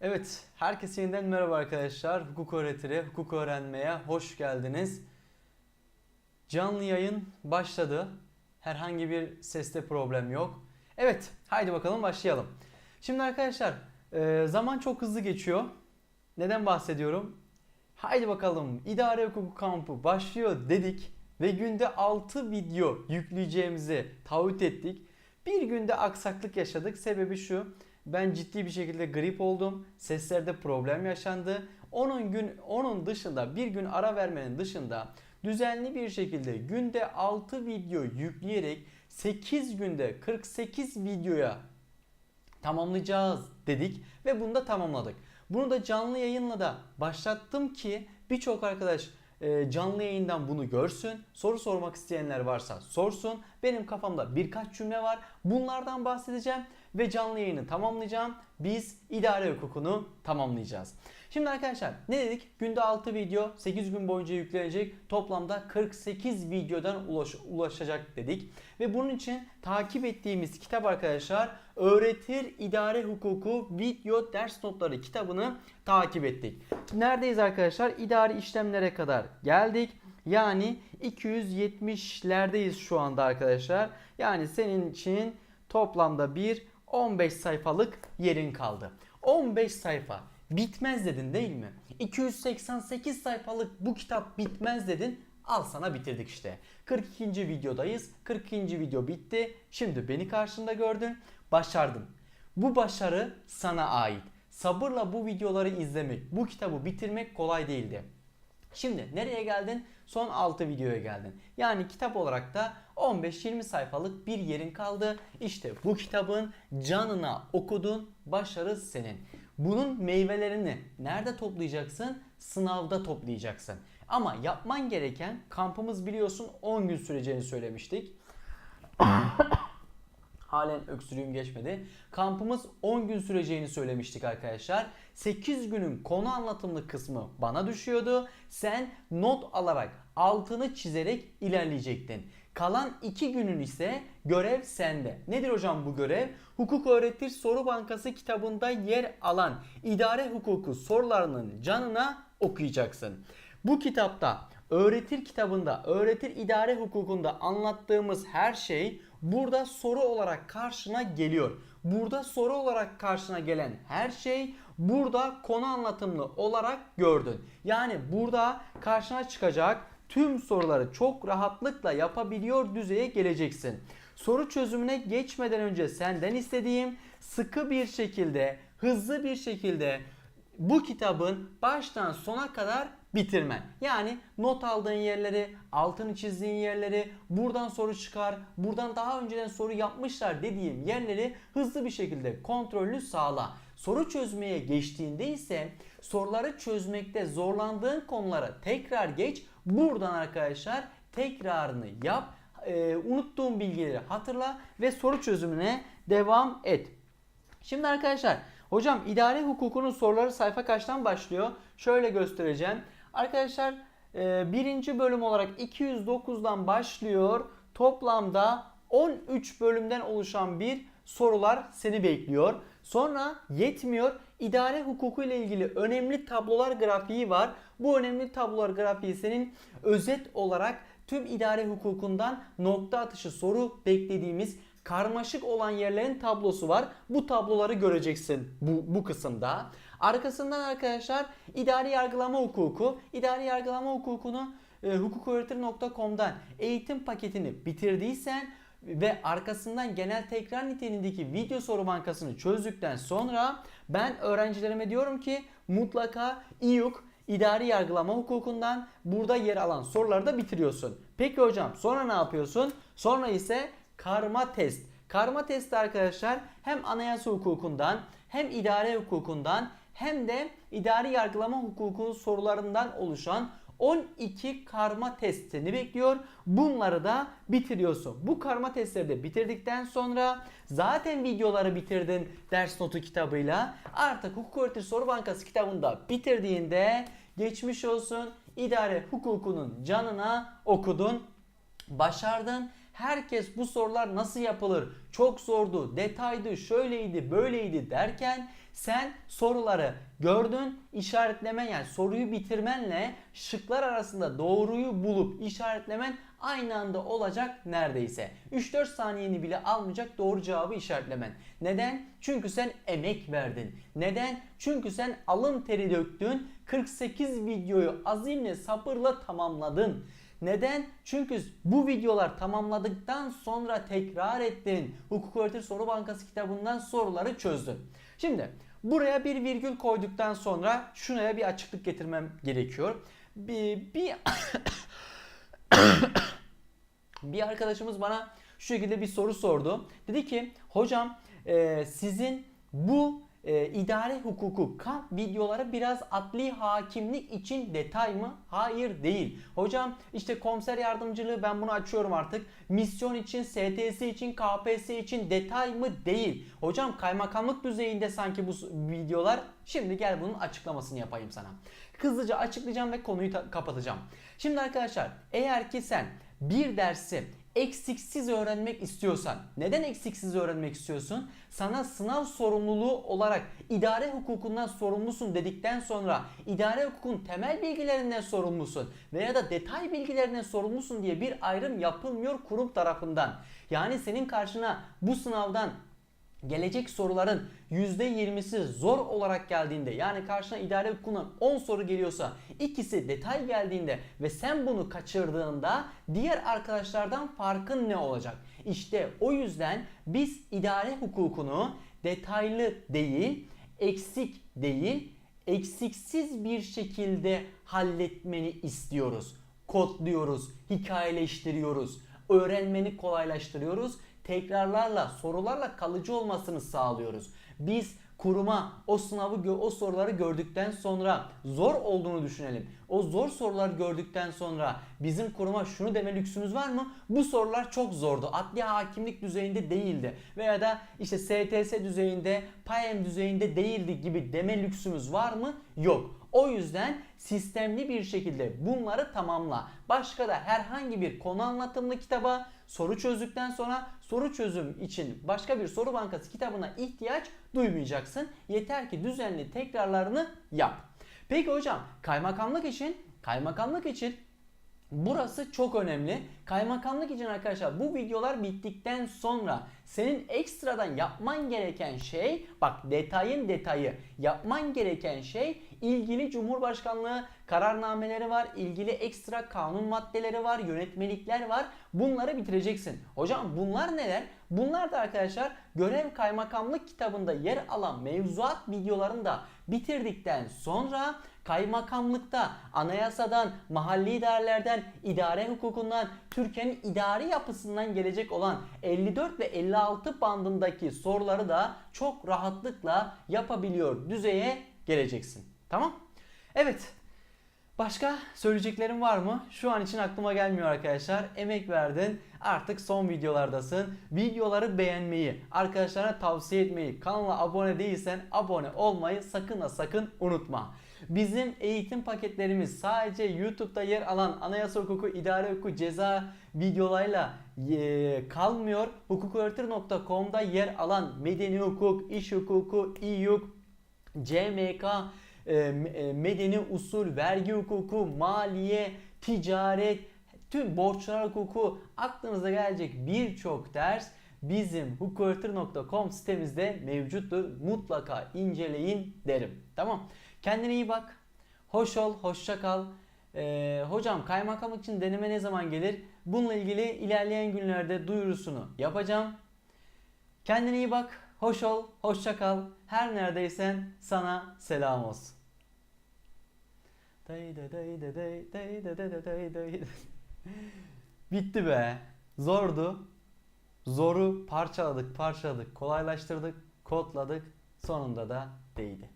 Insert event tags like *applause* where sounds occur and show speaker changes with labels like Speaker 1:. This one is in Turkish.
Speaker 1: Evet, herkese yeniden merhaba arkadaşlar. Hukuk öğretiri, hukuk öğrenmeye hoş geldiniz. Canlı yayın başladı. Herhangi bir seste problem yok. Evet, haydi bakalım başlayalım. Şimdi arkadaşlar, e, zaman çok hızlı geçiyor. Neden bahsediyorum? Haydi bakalım, idare hukuku kampı başlıyor dedik ve günde 6 video yükleyeceğimizi taahhüt ettik. Bir günde aksaklık yaşadık. Sebebi şu. Ben ciddi bir şekilde grip oldum. Seslerde problem yaşandı. Onun gün onun dışında bir gün ara vermenin dışında düzenli bir şekilde günde 6 video yükleyerek 8 günde 48 videoya tamamlayacağız dedik ve bunu da tamamladık. Bunu da canlı yayınla da başlattım ki birçok arkadaş e, canlı yayından bunu görsün. Soru sormak isteyenler varsa sorsun. Benim kafamda birkaç cümle var. Bunlardan bahsedeceğim ve canlı yayını tamamlayacağım. Biz idare hukukunu tamamlayacağız. Şimdi arkadaşlar ne dedik? Günde 6 video 8 gün boyunca yüklenecek. Toplamda 48 videodan ulaş, ulaşacak dedik. Ve bunun için takip ettiğimiz kitap arkadaşlar Öğretir İdare Hukuku Video Ders Notları kitabını takip ettik. Neredeyiz arkadaşlar? İdari işlemlere kadar geldik. Yani 270'lerdeyiz şu anda arkadaşlar. Yani senin için toplamda bir 15 sayfalık yerin kaldı. 15 sayfa bitmez dedin değil mi? 288 sayfalık bu kitap bitmez dedin. Al sana bitirdik işte. 42. videodayız. 42. video bitti. Şimdi beni karşında gördün. Başardın. Bu başarı sana ait. Sabırla bu videoları izlemek, bu kitabı bitirmek kolay değildi. Şimdi nereye geldin? Son 6 videoya geldin. Yani kitap olarak da 15-20 sayfalık bir yerin kaldı. İşte bu kitabın canına okudun, başarı senin. Bunun meyvelerini nerede toplayacaksın? Sınavda toplayacaksın. Ama yapman gereken kampımız biliyorsun 10 gün süreceğini söylemiştik. *laughs* Halen öksürüğüm geçmedi. Kampımız 10 gün süreceğini söylemiştik arkadaşlar. 8 günün konu anlatımlı kısmı bana düşüyordu. Sen not alarak, altını çizerek ilerleyecektin. Kalan 2 günün ise görev sende. Nedir hocam bu görev? Hukuk Öğretir Soru Bankası kitabında yer alan idare hukuku sorularının canına okuyacaksın. Bu kitapta Öğretir kitabında, öğretir idare hukukunda anlattığımız her şey burada soru olarak karşına geliyor. Burada soru olarak karşına gelen her şey burada konu anlatımlı olarak gördün. Yani burada karşına çıkacak tüm soruları çok rahatlıkla yapabiliyor düzeye geleceksin. Soru çözümüne geçmeden önce senden istediğim sıkı bir şekilde, hızlı bir şekilde bu kitabın baştan sona kadar bitirmen. Yani not aldığın yerleri, altını çizdiğin yerleri, buradan soru çıkar, buradan daha önceden soru yapmışlar dediğim yerleri hızlı bir şekilde kontrollü sağla. Soru çözmeye geçtiğinde ise soruları çözmekte zorlandığın konulara tekrar geç. Buradan arkadaşlar tekrarını yap. Ee, unuttuğun bilgileri hatırla ve soru çözümüne devam et. Şimdi arkadaşlar hocam idare hukukunun soruları sayfa kaçtan başlıyor? Şöyle göstereceğim. Arkadaşlar e, birinci bölüm olarak 209'dan başlıyor. Toplamda 13 bölümden oluşan bir sorular seni bekliyor. Sonra yetmiyor. İdare hukuku ile ilgili önemli tablolar grafiği var. Bu önemli tablolar grafiği senin özet olarak tüm idare hukukundan nokta atışı soru beklediğimiz karmaşık olan yerlerin tablosu var. Bu tabloları göreceksin bu, bu kısımda. Arkasından arkadaşlar idari yargılama hukuku. İdari yargılama hukukunu e, hukuköğretir.com'dan eğitim paketini bitirdiysen ve arkasından genel tekrar niteliğindeki video soru bankasını çözdükten sonra ben öğrencilerime diyorum ki mutlaka İYUK idari yargılama hukukundan burada yer alan soruları da bitiriyorsun. Peki hocam sonra ne yapıyorsun? Sonra ise karma test. Karma test arkadaşlar hem anayasa hukukundan hem idare hukukundan hem de idari yargılama hukuku sorularından oluşan 12 karma test seni bekliyor. Bunları da bitiriyorsun. Bu karma testleri de bitirdikten sonra zaten videoları bitirdin ders notu kitabıyla. Artık Hukuk Öğretir Soru Bankası kitabında bitirdiğinde geçmiş olsun idare hukukunun canına okudun, başardın. Herkes bu sorular nasıl yapılır? Çok zordu, detaydı, şöyleydi, böyleydi derken Sen soruları gördün, işaretlemen yani soruyu bitirmenle şıklar arasında doğruyu bulup işaretlemen aynı anda olacak neredeyse. 3-4 saniyeni bile almayacak doğru cevabı işaretlemen. Neden? Çünkü sen emek verdin. Neden? Çünkü sen alın teri döktün. 48 videoyu azimle sabırla tamamladın. Neden? Çünkü bu videolar tamamladıktan sonra tekrar ettin. Hukuk Öğretir Soru Bankası kitabından soruları çözdün. Şimdi buraya bir virgül koyduktan sonra şuraya bir açıklık getirmem gerekiyor. Bir, bir *coughs* bir arkadaşımız bana şu şekilde bir soru sordu. Dedi ki hocam sizin bu e, idare hukuku kamp videoları biraz adli hakimlik için detay mı? Hayır değil. Hocam işte komiser yardımcılığı ben bunu açıyorum artık. Misyon için, STS için, KPS için detay mı? Değil. Hocam kaymakamlık düzeyinde sanki bu videolar. Şimdi gel bunun açıklamasını yapayım sana. Hızlıca açıklayacağım ve konuyu kapatacağım. Şimdi arkadaşlar eğer ki sen bir dersi eksiksiz öğrenmek istiyorsan, neden eksiksiz öğrenmek istiyorsun? Sana sınav sorumluluğu olarak idare hukukundan sorumlusun dedikten sonra idare hukukun temel bilgilerinden sorumlusun veya da detay bilgilerinden sorumlusun diye bir ayrım yapılmıyor kurum tarafından. Yani senin karşına bu sınavdan gelecek soruların %20'si zor olarak geldiğinde yani karşına idare hukukundan 10 soru geliyorsa ikisi detay geldiğinde ve sen bunu kaçırdığında diğer arkadaşlardan farkın ne olacak? İşte o yüzden biz idare hukukunu detaylı değil, eksik değil, eksiksiz bir şekilde halletmeni istiyoruz. Kodluyoruz, hikayeleştiriyoruz, öğrenmeni kolaylaştırıyoruz tekrarlarla, sorularla kalıcı olmasını sağlıyoruz. Biz kuruma o sınavı, o soruları gördükten sonra zor olduğunu düşünelim. O zor soruları gördükten sonra bizim kuruma şunu deme lüksümüz var mı? Bu sorular çok zordu. Adli hakimlik düzeyinde değildi. Veya da işte STS düzeyinde, PAEM düzeyinde değildi gibi deme lüksümüz var mı? Yok. O yüzden sistemli bir şekilde bunları tamamla. Başka da herhangi bir konu anlatımlı kitaba soru çözdükten sonra soru çözüm için başka bir soru bankası kitabına ihtiyaç duymayacaksın. Yeter ki düzenli tekrarlarını yap. Peki hocam kaymakamlık için kaymakamlık için Burası çok önemli. Kaymakamlık için arkadaşlar bu videolar bittikten sonra senin ekstradan yapman gereken şey bak detayın detayı yapman gereken şey ilgili Cumhurbaşkanlığı kararnameleri var, ilgili ekstra kanun maddeleri var, yönetmelikler var. Bunları bitireceksin. Hocam bunlar neler? Bunlar da arkadaşlar görev kaymakamlık kitabında yer alan mevzuat videolarını da bitirdikten sonra kaymakamlıkta anayasadan, mahalli idarelerden, idare hukukundan, Türkiye'nin idari yapısından gelecek olan 54 ve 56 bandındaki soruları da çok rahatlıkla yapabiliyor düzeye geleceksin. Tamam? Evet. Başka söyleyeceklerim var mı? Şu an için aklıma gelmiyor arkadaşlar. Emek verdin. Artık son videolardasın. Videoları beğenmeyi, arkadaşlarına tavsiye etmeyi, kanala abone değilsen abone olmayı sakın ha sakın unutma. Bizim eğitim paketlerimiz sadece YouTube'da yer alan anayasa hukuku, idare hukuku, ceza videolarıyla e, kalmıyor. Hukuköğretir.com'da yer alan medeni hukuk, iş hukuku, İYUK, CMK, medeni usul, vergi hukuku, maliye, ticaret, tüm borçlar hukuku aklınıza gelecek birçok ders bizim hukuköğretir.com sitemizde mevcuttur. Mutlaka inceleyin derim. Tamam. Kendine iyi bak. Hoş ol, hoşça kal. Ee, hocam kaymakamlık için deneme ne zaman gelir? Bununla ilgili ilerleyen günlerde duyurusunu yapacağım. Kendine iyi bak. Hoş ol, hoşça kal. Her neredeysen sana selam olsun. Bitti be. Zordu. Zoru parçaladık, parçaladık, kolaylaştırdık, kodladık. Sonunda da değdi.